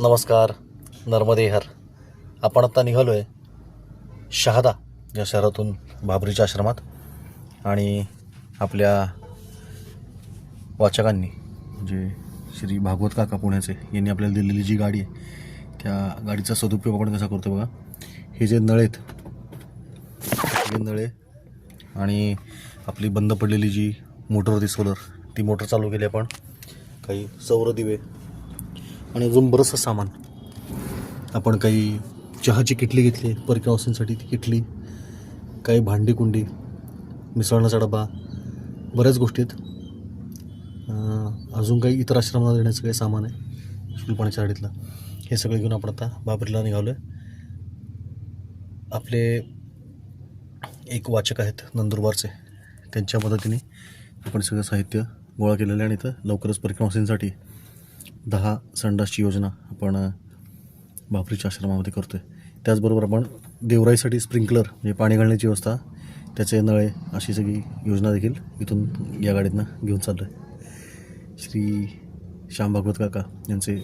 नमस्कार नर्मदे हर आपण आत्ता निघालो आहे शहादा या शहरातून बाबरीच्या आश्रमात आणि आपल्या वाचकांनी म्हणजे श्री भागवत काका पुण्याचे यांनी आपल्याला दिलेली जी गाडी आहे त्या गाडीचा सदुपयोग आपण कसा करतो बघा. हे जे नळे आहेत हे नळे आणि आपली बंद पडलेली जी मोटर होती सोलर ती मोटर चालू केली आपण. काही सौर दिवे आणि अजून बरंचसं सामान. आपण काही चहाची किटली घेतली परिक्रमासाठी ती किटली काही भांडी कुंडी मिसळण्याचा डबा बऱ्याच गोष्टी आहेत. अजून काही इतर आश्रमाला देण्याचं काही सामान आहे शुलपाण्याच्या आडीतलं हे सगळं घेऊन आपण आता बाबरीला निघालो आहे आपले एक वाचक आहेत नंदुरबारचे त्यांच्या मदतीने आपण सगळं साहित्य गोळा केलेलं आहे आणि इथं लवकरच परिक्रमासींसाठी दहा संडासची योजना आपण बापरीच्या आश्रमामध्ये करतो आहे त्याचबरोबर आपण देवराईसाठी स्प्रिंकलर म्हणजे पाणी घालण्याची व्यवस्था त्याचे नळे अशी सगळी योजना देखील इथून या गाडीतनं घेऊन चाललो आहे श्री श्याम भागवत काका यांचे